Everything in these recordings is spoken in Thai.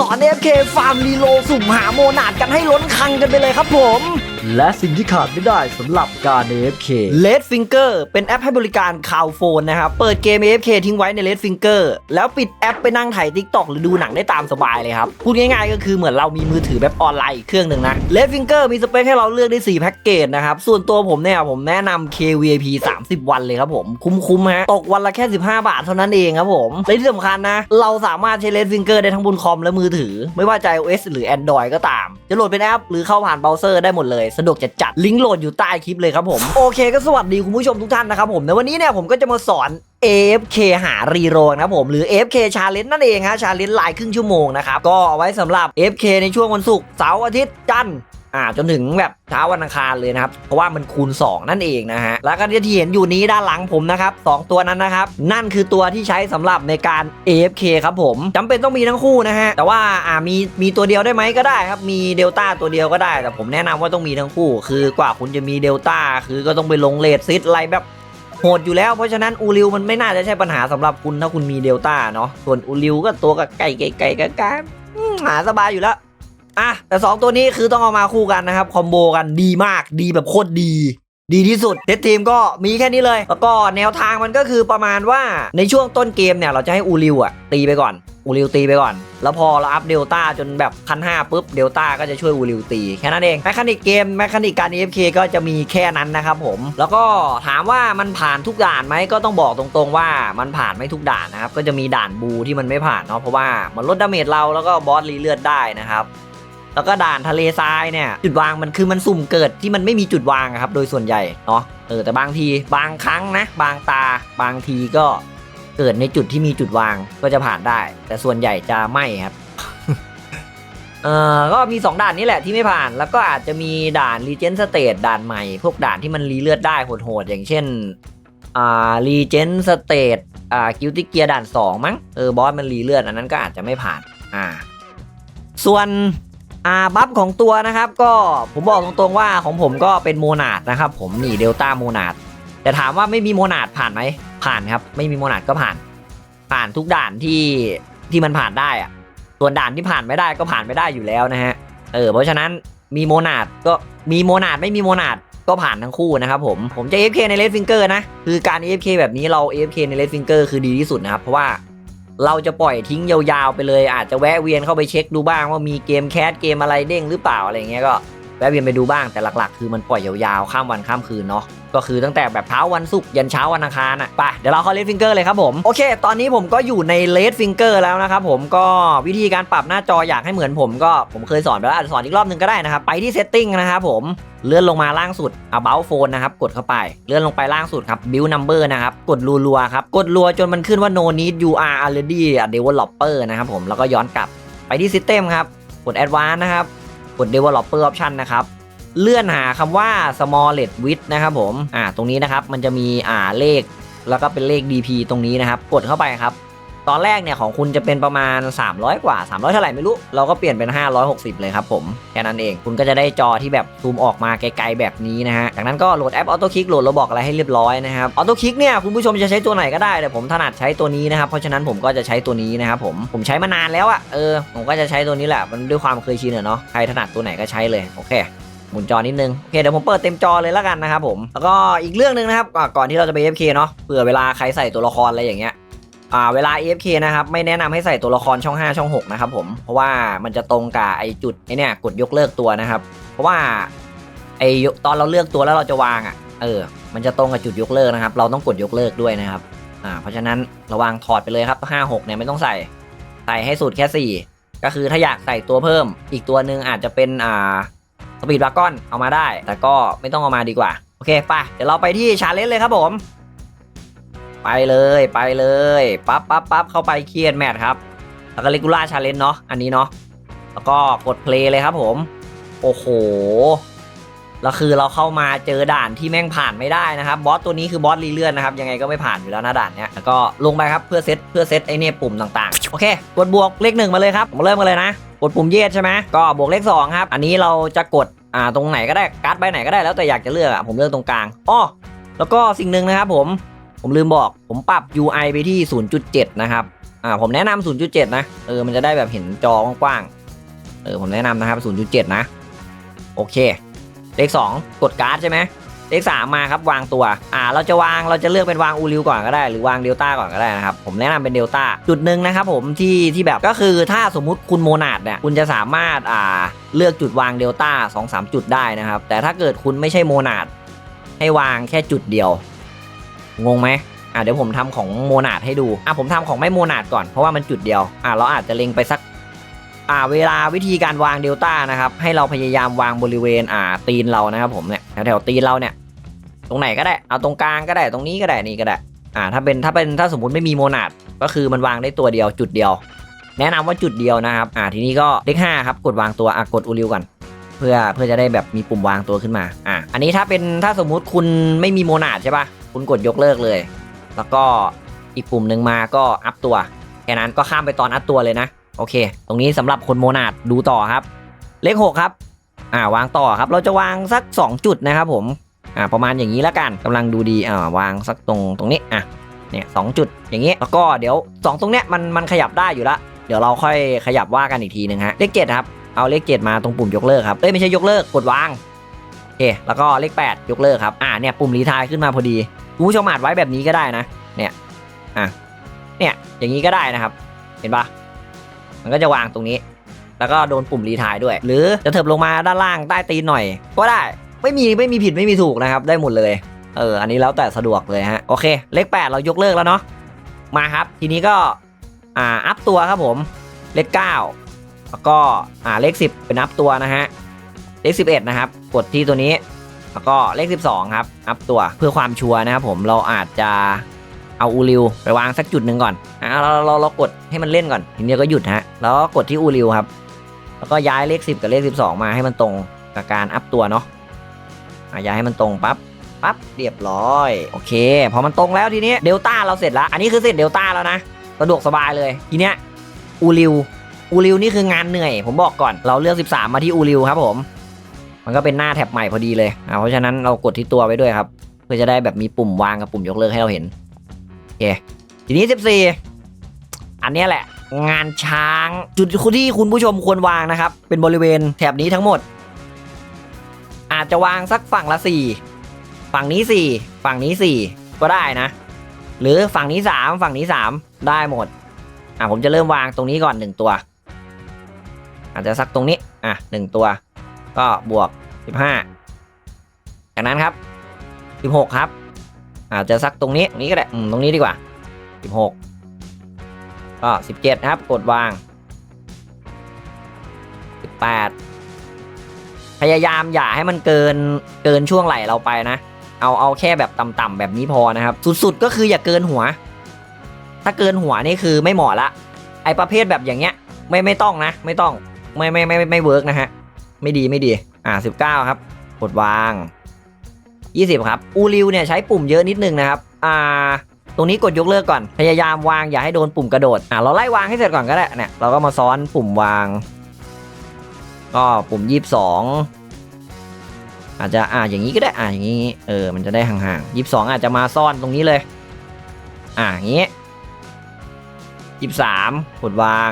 สอน AFK ฟาร์มรีโลสุ่มหาโมนาดกันให้ล้นคังกันไปเลยครับผม และสิ่งที่ขาดไม่ได้สำหรับการ AFK Red Finger เป็นแอปให้บริการคาวโฟนนะครับเปิดเกม AFK ทิ้งไว้ใน Red Finger แล้วปิดแอปไปนั่งถ่าย TikTok หรือดูหนังได้ตามสบายเลยครับ พูดง่ายๆก็คือเหมือนเรามีมือถือแบบออนไลน์อีกเครื่องหนึ่งนะ Red Finger มีสเปคให้เราเลือกได้ 4 แพ็กเกจนะครับ ส่วนตัวผมเนี่ยผมแนะนำ KVIP 30 วันเลยครับผม คุ้มๆฮะตกวันละแค่ 15 บาทเท่านั้นเองครับผมและที่สำคัญนะ เราสามารถใช้ Red Finger ได้ทั้งบนคอมและมือถือ ไม่ว่าจะ iOS หรือ Android ก็ตาม จะโหลดเป็นแอปหรือเข้าผ่านเบราว์เซอร์ได้หมดเลยสะดวกจะจัดลิงก์โหลดอยู่ใต้คลิปเลยครับผมโอเคก็สวัสดีคุณผู้ชมทุกท่านนะครับผมในวันนี้เนี่ยผมก็จะมาสอน AFK หารีโรนะครับผมหรือ AFK Challenge นั่นเองฮะ Challenge ลายครึ่งชั่วโมงนะครับ ก็เอาไว้สำหรับ AFK ในช่วงวันศุกร์เสาร์อาทิตย์จันทร์ อ่าจนถึงแบบเช้าวันอังคารเลยนะครับ เพราะว่ามันคูณ 2 นั่นเองนะฮะ แล้วก็ที่เห็นอยู่นี้ด้านหลังผมนะครับสองตัวนั้นนะครับ นั่นคือตัวที่ใช้สำหรับในการ AFK ครับผมจำเป็นต้องมีทั้งคู่นะฮะ แต่ว่าอ่ามีมีตัวเดียวได้ไหมก็ได้ครับ มีเดลต้าตัวเดียวก็ได้ แต่ผมแนะนำว่าต้องมีทั้งคู่ คือกว่าคุณจะมีเดลต้าคือก็ต้องไปลงเลดซิดอะไรแบบโหดอยู่แล้วเพราะฉะนั้นอูริวมันไม่น่าจะใช่ปัญหาสำหรับคุณถ้าคุณมีเดลต้าเนาะส่วนอูริวก็ตัวกับไก่ไก่ไก่ก่ไก่อืมหาสบายอยู่แล้ว อะแต่ 2 ตัวนี้คือต้องเอามาคู่กันนะครับคอมโบกันดีมากดีแบบโคตรดี ดีที่สุดเทสทีมก็มีแค่นี้เลย แล้วก็แนวทางมันก็คือประมาณว่าในช่วงต้นเกมเนี่ยเราจะให้อูริวอะตีไปก่อนอูริวตีไปก่อน แล้วพอเราอัพเดลต้าจนแบบพันห้าปุ๊บเดลต้าก็จะช่วยอูริวตี แค่นั้นเองแมคานิกเกมแมคานิกการ EFK ก็จะมีแค่นั้นนะครับผม แล้วก็ถามว่ามันผ่านทุกด่านไหมก็ต้องบอกตรงๆว่ามันผ่านไม่ทุกด่านนะครับ ก็จะมีด่านบูที่มันไม่ผ่านเนาะเพราะว่ามันลดดาเมจเราแล้วก็บอสรีเลือดได้นะครับ แล้วก็ด่านทะเลทรายเนี่ย จุดวางมันคือมันสุ่มเกิดที่มันไม่มีจุดวางครับโดยส่วนใหญ่เนาะเออแต่บางทีบางครั้งนะ บางตาบางทีก็เกิดในจุดที่มีจุดวางก็จะผ่านได้ แต่ส่วนใหญ่จะไม่ครับเออก็มี 2 ด่านนี้แหละที่ไม่ผ่าน แล้วก็อาจจะมีด่านรีเจนสเตทด่านใหม่ พวกด่านที่มันรีเลือดได้โหดๆอย่างเช่นอ่ารีเจนสเตทอ่ากิลติเกียด่าน 2 มั้งเออบอสมันรีเลือดอันนั้นก็อาจจะไม่ผ่านอ่าส่วน อ่าบัฟของตัวนะครับ ก็ผมบอกตรงๆว่าของผมก็เป็นโมนาดนะครับ ผมนี่เดลต้าโมนาดแต่ถามว่าไม่มีโมนาดผ่านไหมผ่านครับ ไม่มีโมนาดก็ผ่าน ผ่านทุกด่านที่ที่มันผ่านได้อะส่วนด่านที่ผ่านไม่ได้ก็ผ่านไม่ได้อยู่แล้วนะฮะเออเพราะฉะนั้นมีโมนาดก็มีโมนาดไม่มีโมนาดก็ผ่านทั้งคู่นะครับผมผมจะ AFK ในเลดฟิงเกอร์นะคือการ AFK แบบนี้เรา AFK ในเลดฟิงเกอร์คือดีที่สุดนะครับเพราะว่า เราจะปล่อยทิ้งยาวๆไปเลย อาจจะแวะเวียนเข้าไปเช็คดูบ้างว่ามีเกมแคสเกมอะไรเด้งหรือเปล่าอะไรเงี้ยก็แวะเวียนไปดูบ้างแต่หลักๆ คือมันปล่อยยาวๆข้ามวันข้ามคืนเนาะ ก็คือตั้งแต่แบบเช้าวันศุกร์ยันเช้าวันอังคารอะไปเดี๋ยวเราเข้าเลดฟิงเกอร์เลยครับผมโอเค ตอนนี้ผมก็อยู่ในเลดฟิงเกอร์แล้วนะครับผมก็วิธีการปรับหน้าจออยากให้เหมือนผมก็ผมเคยสอนไปแล้วอาจจะสอนอีกรอบหนึงก็ได้นะครับไปที่ setting นะครับผมเลื่อนลงมาล่างสุด about phone นะครับ กดเข้าไป เลื่อนลงไปล่างสุดครับ build number นะครับ กดรัวๆครับ กดรัวจนมันขึ้นว่า no need you are already a developer นะครับผม แล้วก็ย้อนกลับไปที่ system ครับ กด advanced นะครับ กด developer option นะครับ เลื่อนหาคำว่า small let width นะครับผมอ่าตรงนี้นะครับมันจะมีอ่าเลขแล้วก็เป็นเลข DP ตรงนี้นะครับ กดเข้าไปครับ ตอนแรกเนี่ยของคุณจะเป็นประมาณ 300 กว่า 300 เท่าไหร่ไม่รู้ เราก็เปลี่ยนเป็น 560 เลยครับผม แค่นั้นเอง คุณก็จะได้จอที่แบบซูมออกมาไกลๆแบบนี้นะฮะ จากนั้นก็โหลดแอป Auto Click โหลดระบอกอะไรให้เรียบร้อยนะครับ Auto Click เนี่ยคุณผู้ชมจะใช้ตัวไหนก็ได้ แต่ผมถนัดใช้ตัวนี้นะครับ เพราะฉะนั้นผมก็จะใช้ตัวนี้นะครับผม ผมใช้มานานแล้วอะเออ ผมก็จะใช้ตัวนี้แหละ มันด้วยความเคยชินเนาะ ใครถนัดตัวไหนก็ใช้เลย โอเค หมุนจอนิดนึงโอเคเดี๋ยวผมเปิดเต็มจอเลยแล้วกันนะครับผมแล้วก็อีกเรื่องหนึ่งนะครับก่อนที่เราจะไป AFK เนาะเผื่อเวลาใครใส่ตัวละครอะไรอย่างเงี้ยอ่าเวลา AFK นะครับไม่แนะนำให้ใส่ตัวละครช่อง 5 ช่อง 6 นะครับผมเพราะว่ามันจะตรงกับไอจุดไอเนี่ยกดยกเลิกตัวนะครับ เพราะว่าไอตอนเราเลือกตัวแล้วเราจะวางอะเออ มันจะตรงกับจุดยกเลิกนะครับ เราต้องกดยกเลิกด้วยนะครับอ่าเพราะฉะนั้นระวังถอดไปเลยครับ 5 6 เนี่ยไม่ต้องใส่ใส่ให้สุดแค่ 4 ก็คือถ้าอยากใส่ตัวเพิ่มอีกตัวหนึ่งอาจจะเป็นอ่า สปีดวากอนเอามาได้ แต่ก็ไม่ต้องเอามาดีกว่า โอเคไปเดี๋ยวเราไปที่ชาเลนจ์เลยครับผม ไปเลยไปเลยปั๊บปั๊บปั๊บเข้าไปเครียดแมทครับ แล้วก็เลกูล่าชาเลนจ์เนาะอันนี้เนาะแล้วก็กดเพลย์เลยครับผม โอ้โหแล้วคือเราเข้ามาเจอด่านที่แม่งผ่านไม่ได้นะครับบอสตัวนี้คือบอสรีเลื่อนนะครับยังไงก็ไม่ผ่านอยู่แล้วนะด่านเนี้ยแล้วก็ลงไปครับเพื่อเซตเพื่อเซตไอเนี่ยปุ่มต่างๆ โอเค กดบวกเลขหนึ่งมาเลยครับผมเริ่มกันเลยนะ กดปุ่มเยสใช่ไหมก็บวกเลขสองครับ อันนี้เราจะกดอ่าตรงไหนก็ได้การ์ดใบไหนก็ได้แล้วแต่อยากจะเลือกอะผมเลือกตรงกลางอ้อแล้วก็สิ่งหนึ่งนะครับผมผมลืมบอก ผมปรับ UI ไปที่ 0.7 นะครับอ่าผมแนะนำ0.7 นะเออมันจะได้แบบเห็นจอกว้างๆเออผมแนะนำนะครับ 0.7 นะ โอเค เลข 2 กดการ์ดใช่ไหม เลข3มาครับวางตัว อ่า เราจะวางเราจะเลือกเป็นวางอูริวก่อนก็ได้ หรือวางเดลต้าก่อนก็ได้นะครับ ผมแนะนำเป็นเดลต้าจุดหนึ่งนะครับผมที่ที่แบบก็คือถ้าสมมุติคุณโมนาดเนี่ยคุณจะสามารถอ่าเลือกจุดวางเดลต้าสองสามจุดได้นะครับ แต่ถ้าเกิดคุณไม่ใช่โมนาดให้วางแค่จุดเดียว งงไหมอะเดี๋ยวผมทำของโมนาดให้ดูอะผมทำของไม่โมนาดก่อนเพราะว่ามันจุดเดียวอะเราอาจจะเล็งไปสักอ่าเวลาวิธีการวางเดลต้านะครับให้เราพยายามวางบริเวณอ่าตีนเรานะครับผมเนี่ยแถวๆตีนเราเนี่ย ตรงไหนก็ได้ เอาตรงกลางก็ได้ ตรงนี้ก็ได้ นี่ก็ได้ อ่า ถ้าเป็น ถ้าเป็น ถ้าสมมติไม่มีโมนาด ก็คือมันวางได้ตัวเดียว จุดเดียว แนะนำว่าจุดเดียวนะครับ อ่า ทีนี้ก็เลขห้าครับ กดวางตัว อะ กดอูริวก่อน เพื่อ เพื่อจะได้แบบมีปุ่มวางตัวขึ้นมา อะอันนี้ถ้าเป็น ถ้าสมมุติคุณไม่มีโมนาดใช่ปะคุณกดยกเลิกเลย แล้วก็อีกปุ่มหนึ่งมาก็อัพตัว แค่นั้นก็ข้ามไปตอนอัพตัวเลยนะ โอเค ตรงนี้สำหรับคนโมนาดดูต่อครับ เลขหกครับ อ่าวางต่อครับ เราจะวางสัก 2 จุดนะครับผม อ่าประมาณอย่างนี้แล้วกันกำลังดูดีอ่าวางสักตรงตรงนี้อะเนี่ยสจุดอย่างนี้แล้วก็เดี๋ยว 2 ตรงเนี้ยมันมันขยับได้อยู่ละเดี๋ยวเราค่อยขยับว่ากันอีกทีหนึ่งฮะเลขเจ็ดครับเอาเลขเจ็ดมาตรงปุ่มยกเลิกครับเอ้ยไม่ใช่ยกเลิกกดวางโอเคแล้วก็เลข 8 ยกเลิกครับอ่าเนี่ยปุ่มรีทายขึ้นมาพอดีคุณผู้ชมอาจไว้แบบนี้ก็ได้นะ เนี่ยอะเนี่ยอย่างนี้ก็ได้นะครับ เห็นปะมันก็จะวางตรงนี้ แล้วก็โดนปุ่มรีทายด้วย หรือจะเถิบลงมาด้านล่างใต้ตีนหน่อย ก็ได้ ไม่มีไม่มีผิดไม่มีถูกนะครับได้หมดเลย เอออันนี้แล้วแต่สะดวกเลยฮะโอเค เลข 8 เรายกเลิกแล้วเนาะมาครับ ทีนี้ก็อ่าอัพตัวครับผมเลข 9 แล้วก็อ่าเลข 10 เป็นอัพตัวนะฮะเลข 11 นะครับ กดที่ตัวนี้ แล้วก็เลข 12 ครับ อัพตัวเพื่อความชัวร์นะครับผมเราอาจจะเอาอูริวไปวางสักจุดหนึ่งก่อนอ่าเราเราเรากดให้มันเล่นก่อน ทีนี้ก็หยุดฮะแล้วก็กดที่อูริวครับ แล้วก็ย้ายเลข 10 กับเลข 12 มาให้มันตรงกับการอัพตัวเนาะ อะย้ายให้มันตรงปั๊บปั๊บเรียบร้อย โอเค พอมันตรงแล้วทีนี้เดลต้าเราเสร็จแล้ว อันนี้คือเสร็จเดลต้าแล้วนะสะดวกสบายเลยทีเนี้ยอูริวอูริวนี่คืองานเหนื่อย ผมบอกก่อนเราเลือก 13 มาที่อูริวครับผม มันก็เป็นหน้าแท็บใหม่พอดีเลยอ่าเพราะฉะนั้นเรากดที่ตัวไว้ด้วยครับ เพื่อจะได้แบบมีปุ่มวางกับปุ่มยกเลิกให้เราเห็นโอเคทีนี้ 14 อันนี้แหละ งานช้างจุดที่คุณผู้ชมควรวางนะครับ เป็นบริเวณแถบนี้ทั้งหมด อาจจะวางสักฝั่งละ 4 ฝั่งนี้ 4 ฝั่งนี้ 4 ก็ได้นะ หรือฝั่งนี้ 3 ฝั่งนี้ 3 ได้หมด อะผมจะเริ่มวางตรงนี้ก่อน 1 ตัว อาจจะสักตรงนี้ อะ 1 ตัว ก็บวก 15 จากนั้นครับ 16 ครับ อาจจะสักตรงนี้ตรงนี้ก็ได้อืมตรงนี้ดีกว่า 16 ก็ 17 ครับ กดวาง 18 พยายามอย่าให้มันเกินเกินช่วงไหลเราไปนะ เอาเอาแค่แบบต่ำๆแบบนี้พอนะครับ สุดๆก็คืออย่าเกินหัว ถ้าเกินหัวนี่คือไม่เหมาะละ ไอประเภทแบบอย่างเงี้ย ไม่ไม่ต้องนะ ไม่ต้องไม่ไม่ไม่ไม่เวิร์กนะฮะ ไม่ดีไม่ดี อ่าสิบเก้าครับกดวางยี่สิบครับ อูริวเนี่ยใช้ปุ่มเยอะนิดนึงนะครับ อ่า ตรงนี้กดยกเลิกก่อน พยายามวางอย่าให้โดนปุ่มกระโดด อ่าเราไล่วางให้เสร็จก่อนก็ได้ เนี่ย เราก็มาซ้อนปุ่มวาง ก็ปุ่มยี่สิบสองอาจจะอ่าอย่างนี้ก็ได้อ่าอย่างนี้เออมันจะได้ห่างๆยี่สิบสองอาจจะมาซ่อนตรงนี้เลย อ่าอย่างนี้ยี่สิบสามกดวาง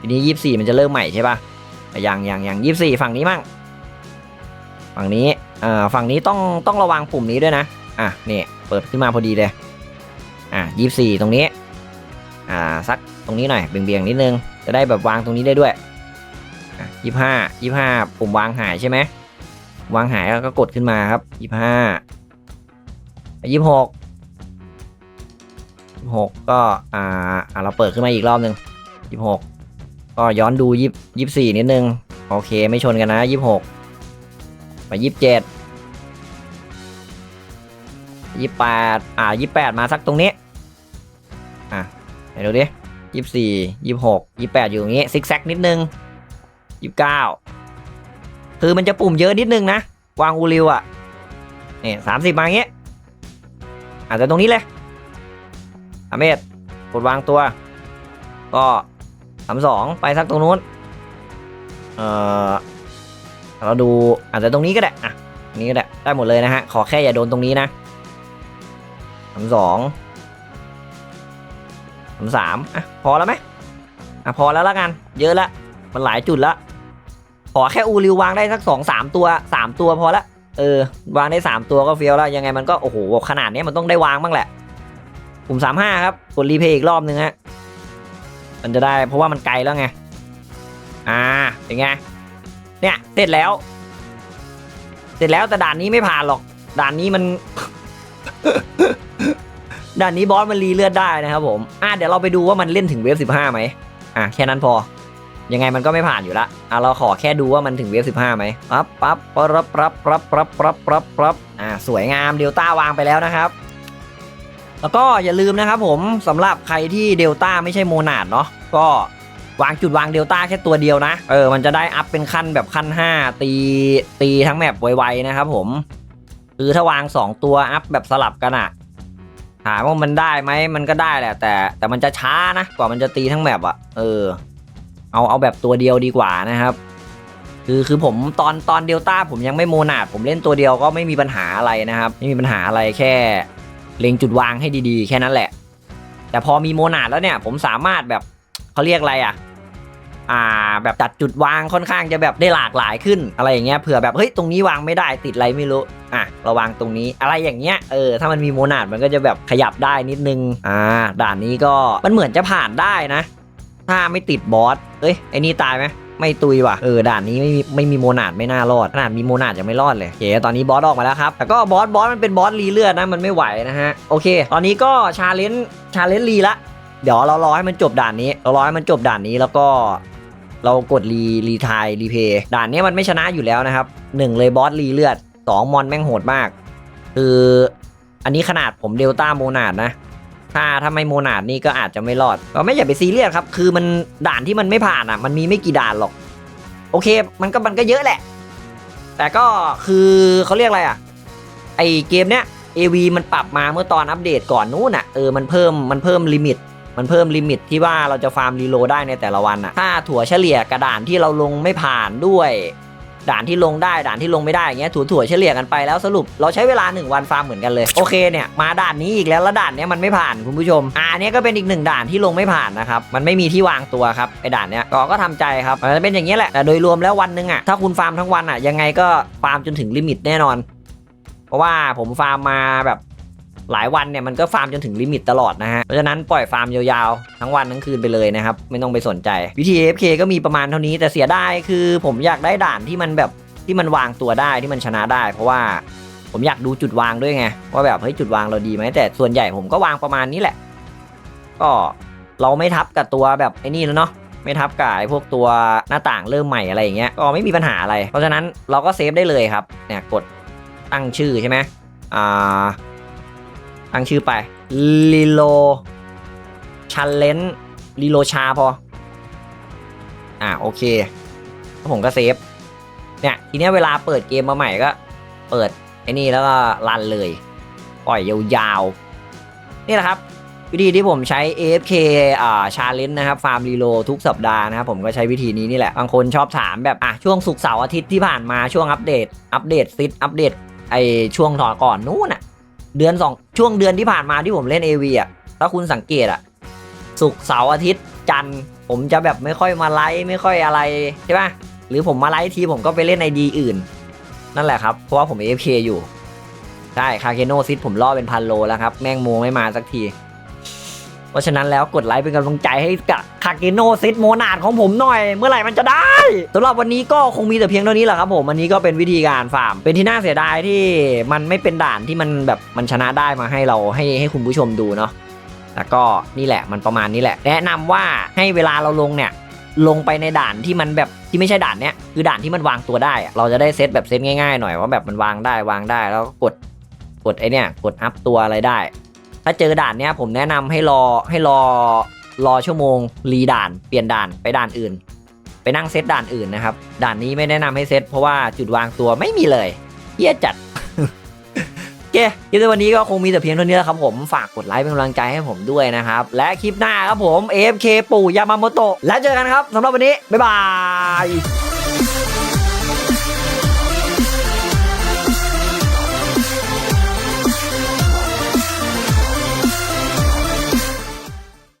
ทีนี้ยี่สิบสี่มันจะเริ่มใหม่ใช่ปะอย่างอย่างอย่างยี่สี่ฝั่งนี้มั่งฝั่งนี้อ่าฝั่งนี้ต้องต้องระวังปุ่มนี้ด้วยนะอะนี่เปิดขึ้นมาพอดีเลยอะยี่สี่ตรงนี้อ่าสักตรงนี้หน่อยเบี่ยงๆนิดนึงจะได้แบบวางตรงนี้ได้ด้วย ยี่ห้ายี่ห้าปุ่มวางหายใช่ไหมวางหายแล้วก็กดขึ้นมาครับยี่ห้ายี่หกหกก็อ่าอ่าเราเปิดขึ้นมาอีกรอบหนึ่งยี่หกก็ย้อนดูยี่ยี่สี่นิดนึง โอเคไม่ชนกันนะยี่หกไปยี่เจ็ดยี่แปดอ่ายี่แปดมาสักตรงนี้ อะไหนดูดิยี่สี่ยี่หกยี่แปดอยู่อย่างงี้ซิกแซกนิดนึง ยี่สิบเก้าคือมันจะปุ่มเยอะนิดนึงนะวางอูริวอะนี่สามสิบมาอย่างงี้ยอาจจะตรงนี้เลยอาเมตกดวางตัว ก็สามสองไปสักตรงนู้นเออเราดูอาจจะตรงนี้ก็ได้อะนี้ก็ได้ได้หมดเลยนะฮะขอแค่อย่าโดนตรงนี้นะสามสองสามสามอะพอแล้วไหมอะพอแล้วละกัน เยอะละมันหลายจุดละ ขอแค่อูริววางได้สักสองสามตัวสามตัวพอละเออ วางได้สามตัวก็เฟี้ยวแล้ว ยังไงมันก็โอ้โหขนาดนี้มันต้องได้วางบ้างแหละปุ่มสามห้าครับกดรีเพย์อีกรอบนึงฮะมันจะได้เพราะว่ามันไกลแล้วไงอ่าเป็นไงเนี่ยเสร็จแล้ว เสร็จแล้วแต่ด่านนี้ไม่ผ่านหรอก ด่านนี้มัน ด่านนี้บอสมันรีเลือดได้นะครับผมอะเดี๋ยวเราไปดูว่ามันเล่นถึงเวฟสิบห้าไหมอะแค่นั้นพอ ยังไงมันก็ไม่ผ่านอยู่ละอะเราขอแค่ดูว่ามันถึงเวฟสิบห้าไหมปั๊บปั๊บปั๊บปั๊บปั๊บปั๊บปั๊บปั๊บปั๊บอะสวยงามเดลต้าวางไปแล้วนะครับ แล้วก็อย่าลืมนะครับผมสำหรับใครที่เดลต้าไม่ใช่โมนาดเนาะก็วางจุดวางเดลต้าแค่ตัวเดียวนะ เออ มันจะได้อัพเป็นขั้นแบบขั้น 5 ตี ตีทั้งแมปไวๆนะครับผม คือถ้าวาง 2 ตัวอัพแบบสลับกันอะถามว่ามันได้ไหมมันก็ได้แหละ แต่แต่มันจะช้านะ กว่ามันจะตีทั้งแมปอะเออ เอาเอาแบบตัวเดียวดีกว่านะครับคือคือผมตอนตอนเดลต้าผมยังไม่โมนาดผมเล่นตัวเดียวก็ไม่มีปัญหาอะไรนะครับ ไม่มีปัญหาอะไรแค่เล็งจุดวางให้ดีๆ แค่นั้นแหละ แต่พอมีโมนาดแล้วเนี่ย ผมสามารถแบบเขาเรียกอะไรอะ อ่าแบบจัดจุดวางค่อนข้างจะแบบได้หลากหลายขึ้นอะไรอย่างเงี้ยเผื่อแบบเฮ้ยตรงนี้วางไม่ได้ติดอะไรไม่รู้อะเราวางตรงนี้อะไรอย่างเงี้ยเออถ้ามันมีโมนาดมันก็จะแบบขยับได้นิดนึงอ่าด่านนี้ก็มันเหมือนจะผ่านได้นะ ถ้าไม่ติดบอส เอ้ยไอ้นี่ตายไหมไม่ตุยว่ะ เออ ด่านนี้ไม่มีไม่มีโมนาดไม่น่ารอดขนาดมีโมนาดยังไม่รอดเลยโอเคตอนนี้บอสออกมาแล้วครับ แต่ก็บอสบอสมันเป็นบอสรีเลือดนะ มันไม่ไหวนะฮะ โอเค ตอนนี้ก็ชาเลนจ์ชาเลนจ์รีละ เดี๋ยวเรารอให้มันจบด่านนี้ เรารอให้มันจบด่านนี้แล้วก็ เรากดรีรีทายรีเพย์ด่านนี้มันไม่ชนะอยู่แล้วนะครับหนึ่งเลยบอสรีเลือดสองมอนแม่งโหดมาก คืออันนี้ขนาดผมเดลต้าโมนาดนะ ถ้าถ้าไม่โมนาดนี่ก็อาจจะไม่รอดก็ไม่อย่าไปซีเรียสครับ คือมันด่านที่มันไม่ผ่านอะ มันมีไม่กี่ด่านหรอก โอเค มันก็มันก็เยอะแหละ แต่ก็คือเขาเรียกอะไรอะ ไอเกมเนี้ย AV มันปรับมาเมื่อตอนอัปเดตก่อนนู้นอะ เออ มันเพิ่ม มันเพิ่มลิมิต มันเพิ่มลิมิตที่ว่าเราจะฟาร์มรีโลได้ในแต่ละวันอะ ถ้าถั่วเฉลี่ยกระดานที่เราลงไม่ผ่านด้วย ด่านที่ลงได้ด่านที่ลงไม่ได้อย่างเงี้ยถั่วถั่วเฉลี่ยกันไปแล้วสรุปเราใช้เวลา 1 วันฟาร์มเหมือนกันเลยโอเคเนี่ยมาด่านนี้อีกแล้วแล้วด่านเนี้ยมันไม่ผ่านคุณผู้ชมอ่าเนี้ยก็เป็นอีกหนึ่งด่านที่ลงไม่ผ่านนะครับมันไม่มีที่วางตัวครับไอ้ด่านเนี้ยก็ก็ทำใจครับมันจะเป็นอย่างนี้ยแหละแต่โดยรวมแล้ววันหนึงอะถ้าคุณฟาร์มทั้งวันอะยังไงก็ฟาร์มจนถึงลิมิตแน่นอน เพราะว่าผมฟาร์มมาแบบ หลายวันเนี่ยมันก็ฟาร์มจนถึงลิมิตตลอดนะฮะ เพราะฉะนั้นปล่อยฟาร์มยาวๆ ทั้งวันทั้งคืนไปเลยนะครับ ไม่ต้องไปสนใจ วิธี AFK ก็มีประมาณเท่านี้แต่เสียดายคือผมอยากได้ด่านที่มันแบบที่มันวางตัวได้ที่มันชนะได้ เพราะว่าผมอยากดูจุดวางด้วยไงว่าแบบเฮ้ยจุดวางเราดีไหมแต่ส่วนใหญ่ผมก็วางประมาณนี้แหละ ก็เราไม่ทับกับตัวแบบไอ้นี่แล้วเนาะไม่ทับกับไอ้พวกตัวหน้าต่างเริ่มใหม่อะไรอย่างเงี้ยก็ไม่มีปัญหาอะไร เพราะฉะนั้นเราก็เซฟได้เลยครับเนี่ยกดตั้งชื่อใช่ไหมอ่า ตั้งชื่อไปลีโลชันเลนลีโลชาพอ อ่าโอเคผมก็เซฟ เนี่ย ทีนี้เวลาเปิดเกมมาใหม่ก็ เปิดไอ้นี่แล้วก็รันเลย ปล่อยยาวๆ นี่แหละครับ วิธีที่ผมใช้ AFK อ่าชาเลนจ์นะครับ ฟาร์มรีโลทุกสัปดาห์นะครับ ผมก็ใช้วิธีนี้นี่แหละ บางคนชอบถามแบบ อะ ช่วงศุกเสาร์อาทิตย์ที่ผ่านมาช่วงอัปเดต อัปเดตซิดอัปเดตไอช่วงต่อก่อนนู้นอะ เดือนสองช่วงเดือนที่ผ่านมาที่ผมเล่น AV อะถ้าคุณสังเกตอะศุกร์เสาร์อาทิตย์จันทร์ผมจะแบบไม่ค่อยมาไลฟ์ไม่ค่อยอะไรใช่ปะหรือผมมาไลฟ์ทีผมก็ไปเล่นไอดีอื่น นั่นแหละครับ เพราะว่าผม AFK อยู่ ใช่ คาเคโนซิตผมล่อเป็นพันโลแล้วครับ แม่งโมไม่มาสักที เพราะฉะนั้นแล้วกดไลค์เป็นกำลังใจให้กับคาเกโนซิตโมนาดของผมหน่อย เมื่อไหร่มันจะได้สำหรับวันนี้ก็คงมีแต่เพียงเท่านี้แหละครับผมอันนี้ก็เป็นวิธีการฟาร์ม เป็นที่น่าเสียดายที่มันไม่เป็นด่านที่มันแบบมันชนะได้มาให้เราให้ให้คุณผู้ชมดูเนาะแต่ก็นี่แหละมันประมาณนี้แหละ แนะนำว่าให้เวลาเราลงเนี่ยลงไปในด่านที่มันแบบที่ไม่ใช่ด่านเนี้ยคือด่านที่มันวางตัวได้ เราจะได้เซตแบบเซตง่ายๆหน่อยว่าแบบมันวางได้วางได้แล้วก็กดกดไอเนี่ยกดอัพตัวอะไรได้ ถ้าเจอด่านเนี้ยผมแนะนำให้รอให้รอรอชั่วโมงรีด่านเปลี่ยนด่านไปด่านอื่น ไปนั่งเซตด่านอื่นนะครับ ด่านนี้ไม่แนะนำให้เซตเพราะว่าจุดวางตัวไม่มีเลยเฮี้ยจัดโอเคคลิปในวันนี้ก็คงมีแต่เพียงเท่านี้แหละครับผม ฝากกดไลค์เป็นกำลังใจให้ผมด้วยนะครับ และคลิปหน้าครับผม AFK ปู่ยามาโมโตะแล้วเจอกันครับสำหรับวันนี้ บ๊ายบาย